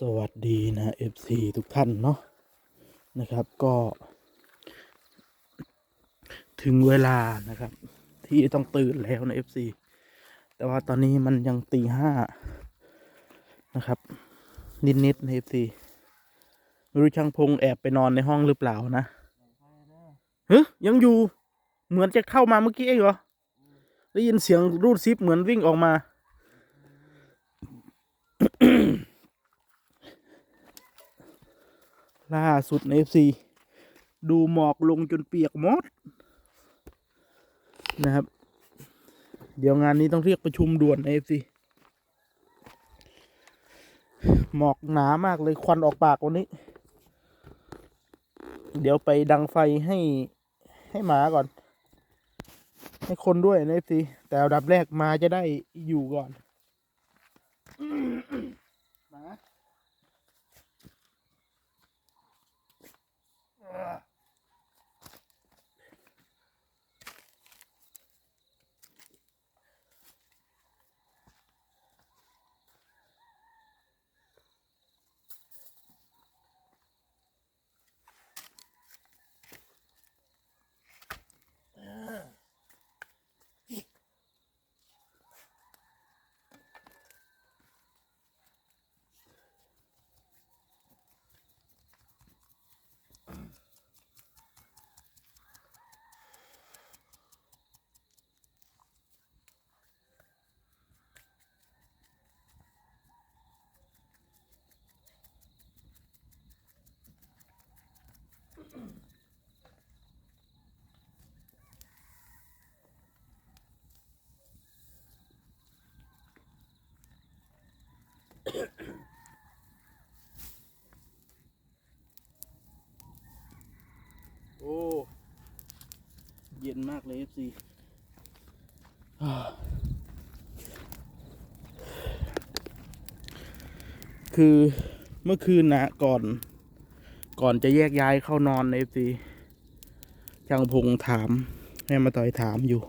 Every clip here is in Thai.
สวัสดีนะ FC ทุกท่านเนาะนะครับก็ ถึงเวลานะครับ ที่ต้องตื่นแล้วนะ FC แต่ว่าตอนนี้มันยังตีห้านะครับ นิดๆใน FC ไม่รู้ช่างพงแอบไปนอนในห้องหรือเปล่านะเฮ้ยยังอยู่เหมือนจะเข้ามาเมื่อกี้เองเหรอได้ยินเสียงรูดซิปเหมือนวิ่งออกมา ล่าสุดใน FC ดูหมอกลงจนเปียกหมดนะครับ เดี๋ยวงานนี้ต้องเรียกประชุมด่วนใน FC หมอกหนามากเลยควันออกปากวันนี้ เดี๋ยวไปดังไฟให้ให้หมาก่อน ให้คนด้วยใน FC แต่อันดับแรกมาจะได้อยู่ก่อน โอ้ เย็นมากเลย FC คือเมื่อคืนนะก่อน ก่อนจะแยกย้ายเข้านอนใน FC ช่างพงถามแม่มาต่อยถามอยู่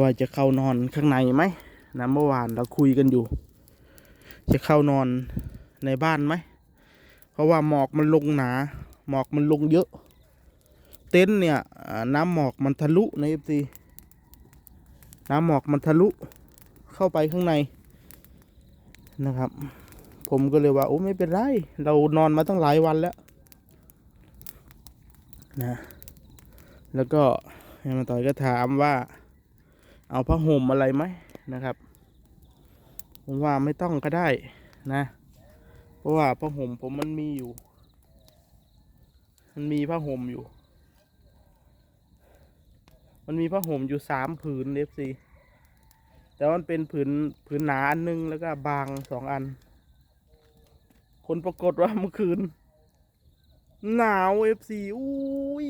ว่าจะเข้านอนข้างในไหมนะเมื่อวานเราคุยกันอยู่ จะเข้านอนในบ้านไหมเพราะว่าหมอกมันลงหนา หมอกมันลงเยอะ เต็นท์เนี่ยน้ำหมอกมันทะลุในเอฟซีน้ำหมอกมันทะลุเข้าไปข้างในนะครับ ผมก็เลยว่าโอ้ไม่เป็นไร เรานอนมาตั้งหลายวันแล้วนะแล้วก็ให้มาต่อยก็ถามว่า เอาผ้าห่มอะไรไหมนะครับ ผมว่าไม่ต้องก็ได้นะ เพราะว่าผ้าห่มผมมันมีอยู่ มันมีผ้าห่มอยู่ มันมีผ้าห่มอยู่สามผืนเอฟซีแต่วันเป็นผืนผืนหนาอันหนึงแล้วก็บางสองอัน ลปรากฏว่าเมื่อคืน หนาวเอฟซีอุ้ย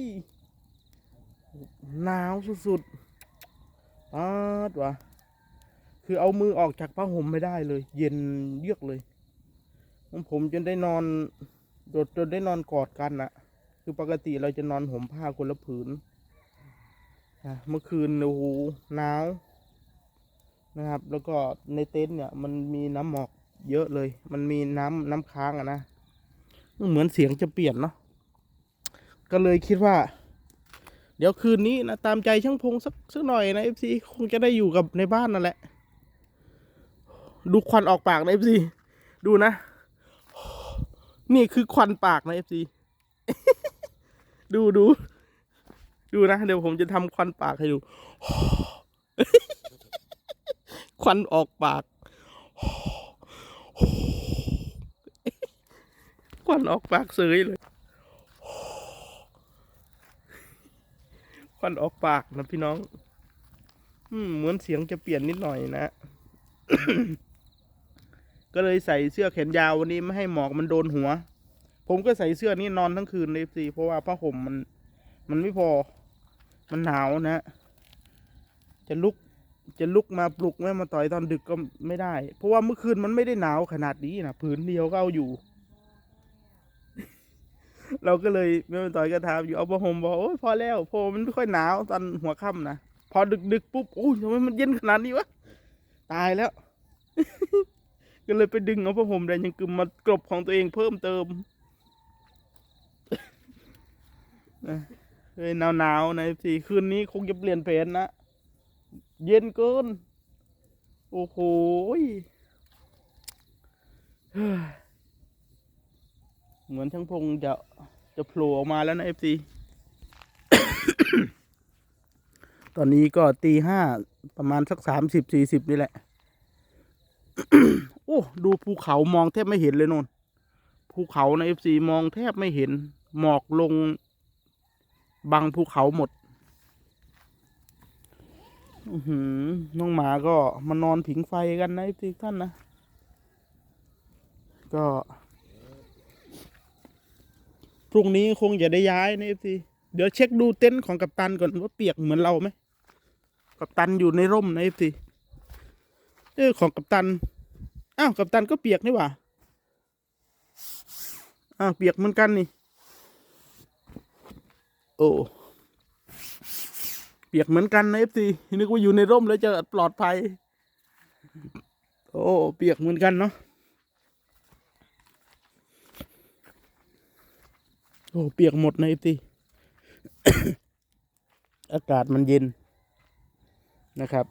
หนาวสุดๆอาดวะคือเอามือออกจากผ้าห่มไม่ได้เลย เย็นเยือกเลยผมจนได้นอนโดดจนได้นอนกอดกันนะคือปกติเราจะนอนห่มผ้าคนละผืนนะเมื่อคืนโอ้โหหนาวนะครับ แล้วก็ในเต็นท์เนี่ย มันมีน้ำหมอก เยอะเลย มันมีน้ำน้ำค้างอะนะเหมือนเสียงจะเปลี่ยนเนาะก็เลยคิดว่า เดี๋ยวคืนนี้นะตามใจช่างพงสักสักหน่อยนะเอฟซีคงจะได้อยู่กับในบ้านนั่นแหละ ดูควันออกปากนะเอฟซีดูนะ นี่คือควันปากนะเอฟซีดูดูดูนะ เดี๋ยวผมจะทำควันปากให้ดู ควันออกปาก วันออกปากเสยเลยควันออกปากนะพี่น้อง อืมเหมือนเสียงจะเปลี่ยนนิดหน่อยนะ ก็เลยใส่เสื้อแขนยาววันนี้ไม่ให้หมอกมันโดนหัว ผมก็ใส่เสื้อนี้นอนทั้งคืนเลยสิเพราะว่าผ้าห่มมัน มันไม่พอ มันหนาวนะ จะลุกจะลุกมาปลุกแม่มาต่อยตอนดึกก็ไม่ได้ เพราะว่าเมื่อคืนมันไม่ได้หนาวขนาดนี้นะผืนเดียวก็เอาอยู่ เราก็เลยแม่มาต่อยก็ถามอยู่เอาผ้าห่มบอกโอ้ยพอแล้วพอมันไม่ค่อยหนาวตอนหัวค่ำนะพอดึกดึกปุ๊บโอ้ยทำไมมันเย็นขนาดนี้วะตายแล้ว ก็เลยไปดึงเอาผ้าห่มแดงยังกึมมากรบของตัวเองเพิ่มเติมเฮ้ยหนาวๆในสี่คืนนี้คงจะเปลี่ยนแผนนะเย็นเกิน โอ้โห เหมือนทั้งพงจะจะโผล่ออกมาแล้วนะเอฟซีตอนนี้ก็ตีห้าประมาณสักสามสิบสี่สิบนี่แหละ โอ้ ดูภูเขามองแทบไม่เห็นเลยนนภูเขาในเอฟซีมองแทบไม่เห็น หมอกลง บังภูเขาหมดหน้องหมาก็มานอนผิงไฟกันนะทุกท่านนะ ก็ พรุ่งนี้คงจะได้ย้ายนะเอฟซีเดี๋ยวเช็คดูเต็นท์ของกัปตันก่อนว่าเปียกเหมือนเราไหมกัปตันอยู่ในร่มนะเอฟซีเออของกัปตัน อ้าวกัปตันก็เปียกนี่หว่า อ้าวเปียกเหมือนกันนี่ โอ้ เปียกเหมือนกันนะเอฟซีนึกว่าอยู่ในร่มแล้วจะปลอดภัย โอ้ เปียกเหมือนกันเนาะ โอ้เปียกหมดนะเอฟซีอากาศมันเย็นนะครับ